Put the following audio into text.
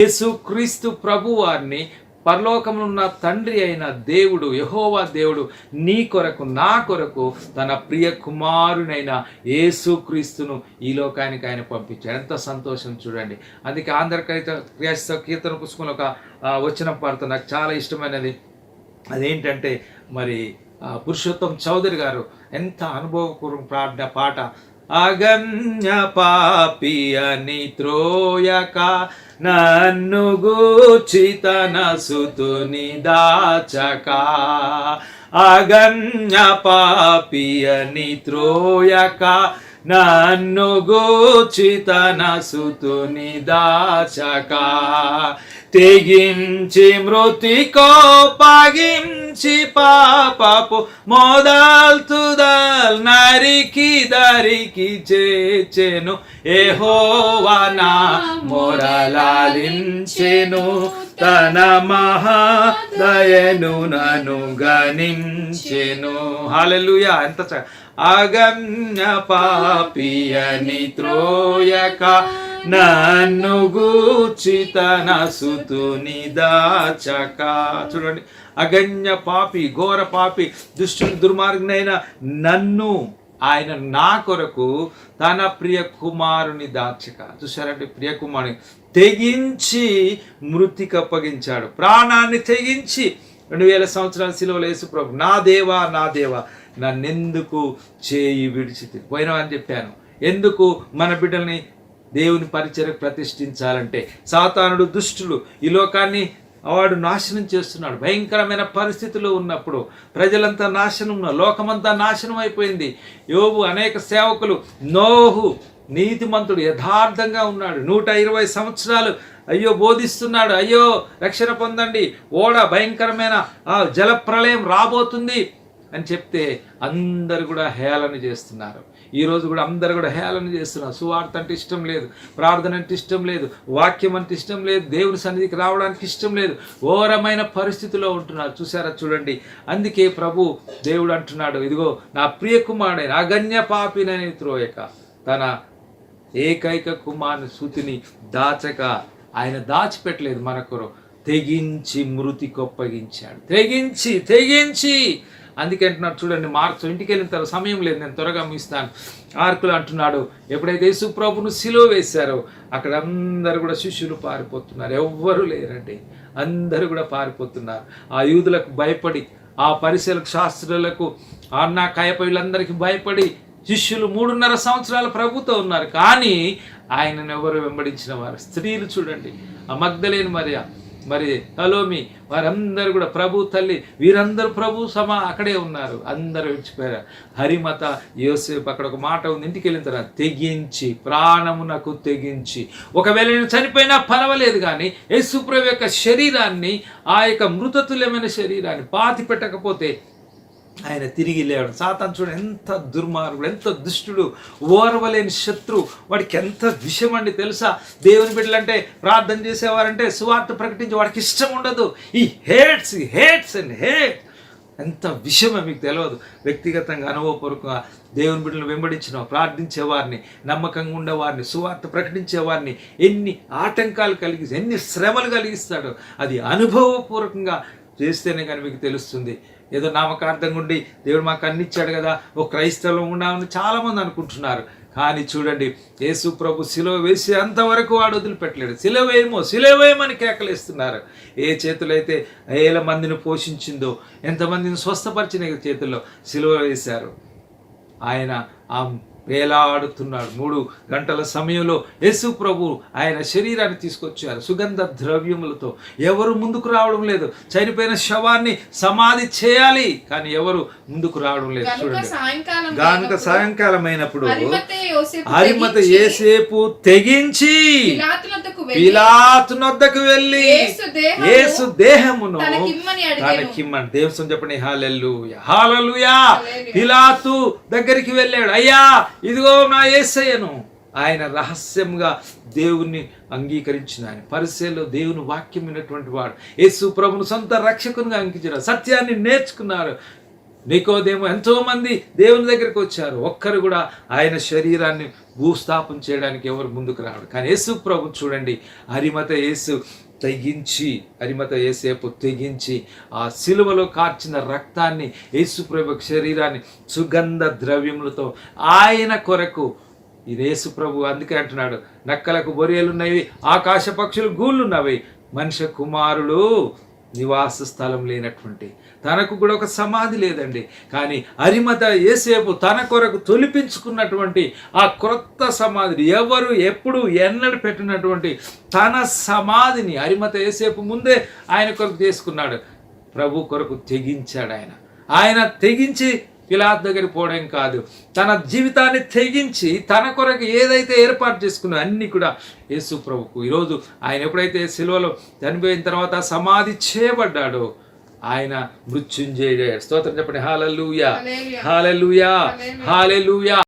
యేసుక్రీస్తు ప్రభు వారిని పరలోకమున్న తండ్రి అయిన దేవుడు యహోవా దేవుడు నీ కొరకు నా కొరకు తన ప్రియ కుమారునైన యేసుక్రీస్తును ఈ లోకానికి ఆయన పంపించాడు. ఎంత సంతోషం చూడండి. అందుకే ఆంధ్రకైత క్రియాస్త కీర్తన పుస్తకంలో ఒక వచనం పాడుతూ నాకు చాలా ఇష్టమైనది. అదేంటంటే మరి పురుషోత్తం చౌదరి గారు ఎంత అనుభవపూర్వక ప్రార్థన పాట అగమ్య పాపి అని త్రోయక నన్ను గూర్చి తన సుతుని దాచక. అగమ్య పాపి అని త్రోయక నన్ను గూర్చి తన సుతుని దాచక. తెగించి మృతికో మృతి నుంచి పాపపు మోదాల్ తుదల్ నరికి దరికి చేచెను. ఏహోవనా మొరలాలించెను. తన మహాదయను నను గణించెను. హాలెలుయా ఎంత అగమ్య పాపియని త్రోయక నన్ను గూర్చి తన సుతుని దాచక. చూడండి. అగణ్య పాపి ఘోర పాపి దుష్టు దుర్మార్గునైన నన్ను ఆయన నా కొరకు తన ప్రియ కుమారుని దాచక. చూసారంటే ప్రియ కుమారుని. తెగించి మృతికి అప్పగించాడు. ప్రాణాన్ని తెగించి రెండు వేల సంవత్సరాల సిలువలు యేసు ప్రభు నా దేవా నా దేవా నన్నెందుకు చేయి విడిచి పోయినా అని చెప్పాను. ఎందుకు? మన బిడ్డల్ని దేవుని పరిచయం ప్రతిష్ఠించాలంటే సాతానుడు దుష్టులు ఈ లోకాన్ని వాడు నాశనం చేస్తున్నాడు. భయంకరమైన పరిస్థితులు ఉన్నప్పుడు ప్రజలంతా నాశనం లోకమంతా నాశనం అయిపోయింది. యోబు అనేక సేవకులు నోహు నీతిమంతుడు యథార్థంగా ఉన్నాడు. నూట ఇరవై సంవత్సరాలు అయ్యో బోధిస్తున్నాడు. అయ్యో రక్షణ పొందండి. ఓడ భయంకరమైన ఆ జల ప్రళయం రాబోతుంది. అని చెప్తే అందరు కూడా హేళన చేస్తున్నారు. ఈరోజు కూడా అందరు కూడా హేళన చేస్తున్నారు. సువార్త అంటే ఇష్టం లేదు ప్రార్థన అంటే ఇష్టం లేదు వాక్యం అంటే ఇష్టం లేదు దేవుని సన్నిధికి రావడానికి ఇష్టం లేదు ఘోరమైన పరిస్థితిలో ఉంటున్నారు. చూసారా చూడండి. అందుకే ప్రభు దేవుడు అంటున్నాడు ఇదిగో నా ప్రియ కుమారుడైన అగణ్య పాపినని త్రోయక తన ఏకైక కుమారుని సూతిని దాచక ఆయన దాచిపెట్టలేదు మన తెగించి మృతి కొప్పగించాడు తెగించి తెగించి అందుకే అంటున్నాడు చూడండి మార్చు ఇంటికి వెళ్ళిన తర్వాత సమయం లేదు నేను త్వరగా ముగిస్తాను. ఆర్కులు అంటున్నాడు ఎప్పుడైతే యేసుప్రభును సిలువ వేశారో అక్కడ అందరూ కూడా శిష్యులు పారిపోతున్నారు. ఎవ్వరూ లేరండి. అందరూ కూడా పారిపోతున్నారు. ఆ యూదులకు భయపడి ఆ పరిశీలకు శాస్త్రులకు అన్న కాయప వీళ్ళందరికీ భయపడి శిష్యులు మూడున్నర సంవత్సరాల ప్రభుతో ఉన్నారు. కానీ ఆయనను ఎవరు వెంబడించిన వారు? స్త్రీలు చూడండి. ఆ మగ్ధలేని మరియా మరి హలోమి వారందరూ కూడా ప్రభు తల్లి వీరందరూ ప్రభు సమా అక్కడే ఉన్నారు. అందరూ విడిచిపోయారు. హరిమత యోసేపు అక్కడ ఒక మాట ఉంది ఇంటికి వెళ్ళిన తర్వాత తెగించి ప్రాణమునకు తెగించి ఒకవేళ నేను చనిపోయినా పర్వాలేదు కానీ యేసుప్రభు యొక్క శరీరాన్ని ఆ యొక్క మృతతుల్యమైన శరీరాన్ని పాతి పెట్టకపోతే ఆయన తిరిగి లేవడం. సాతాన్ చూడు ఎంత దుర్మార్గుడు ఎంత దుష్టుడు ఓర్వలేని శత్రు. వాడికి ఎంత విషయం అండి తెలుసా? దేవుని బిడ్డలంటే ప్రార్థన చేసేవారంటే సువార్త ప్రకటించి వాడికి ఇష్టం ఉండదు. ఈ హేట్స్ హేట్స్ అండ్ హేట్ ఎంత విషయమో మీకు తెలియదు వ్యక్తిగతంగా అనుభవపూర్వకంగా దేవుని బిడ్డలు వెంబడించిన ప్రార్థించే వారిని నమ్మకంగా ఉండేవారిని సువార్త ప్రకటించే వారిని ఎన్ని ఆటంకాలు కలిగి ఎన్ని శ్రమలు కలిగిస్తాడో అది అనుభవపూర్వకంగా చేస్తేనే కానీ మీకు తెలుస్తుంది. ఏదో నామకార్థంగా ఉండి దేవుడు మాకు అన్నిచ్చాడు కదా ఓ క్రైస్తవం ఉన్నామని చాలామంది అనుకుంటున్నారు. కానీ చూడండి యేసు ప్రభు సిలువ వేసి అంతవరకు వాడు వదిలిపెట్టలేడు. సిలవేమో వేయమో కేకలేస్తున్నారు. ఏ చేతులైతే ఏల మందిని పోషించిందో ఎంతమందిని స్వస్థపరిచిన చేతుల్లో సిలువ వేశారు ఆయన ఆ వేలాడుతున్నాడు. మూడు గంటల సమయంలో యేసు ప్రభు ఆయన శరీరాన్ని తీసుకొచ్చారు. సుగంధ ద్రవ్యములతో. ఎవరు ముందుకు రావడం లేదు. చనిపోయిన శవాన్ని సమాధి చేయాలి. కానీ ఎవరు ముందుకు రావడం లేదు. చూడండి. గానుక సాయంకాలం అయినప్పుడు హరిమతే ఏసేపు తెగించి పిలాతునొద్దకు వెళ్ళి యేసు దేహము యేసు దేహమును తనకిమ్మని దేవుని చెప్పండి. Hallelujah hallelujah. పిలాతు దగ్గరికి వెళ్ళాడు. అయ్యా ఇదిగో నా ఏసయ్యను. ఆయన రహస్యంగా దేవుణ్ణి అంగీకరించిన ఆయన పరిశీలిలో దేవుని వాక్యం విన్నటువంటి వాడు. యేసు ప్రభును సొంత రక్షకునిగా అంకించారు సత్యాన్ని నేర్చుకున్నారు. నీకోదేమో ఎంతోమంది దేవుని దగ్గరికి వచ్చారు. ఒక్కరు కూడా ఆయన శరీరాన్ని భూస్థాపన చేయడానికి ఎవరు ముందుకు రావడం కానీ యేసు ప్రభు చూడండి. హరిమత యేసు తెగించి అరిమత ఏసేపు తెగించి ఆ సిలువలో కార్చిన రక్తాన్ని యేసు శరీరాన్ని సుగంధ ద్రవ్యములతో ఆయన కొరకు ఇది యేసుప్రభు అందుకే అంటున్నాడు నక్కలకు బొరియలున్నవి ఆకాశ పక్షులు గూళ్ళున్నవి మనిషి కుమారుడు నివాస స్థలం లేనటువంటి తనకు కూడా ఒక సమాధి లేదండి. కానీ అరిమత ఏసేపు తన కొరకు తొలిపించుకున్నటువంటి ఆ క్రొత్త సమాధిని ఎవరు ఎప్పుడు ఎన్నడు పెట్టినటువంటి తన సమాధిని అరిమత ఏసేపు ముందే ఆయన కొరకు తీసుకున్నాడు. ప్రభు కొరకు తెగించాడు ఆయన. ఆయన తెగించి పిలాత్ దగ్గరికి పోవడం కాదు. తన జీవితాన్ని తెగించి తన కొరకు ఏదైతే ఏర్పాటు చేసుకున్నా అన్ని కూడా యేసు ప్రభుకు. ఈరోజు ఆయన ఎప్పుడైతే సిలువలో చనిపోయిన తర్వాత సమాధి చేయబడ్డాడో ఆయన మృత్యుంజయుడు స్తోత్రం చెప్పండి. హాలూయా. హాలూయా హాలూయా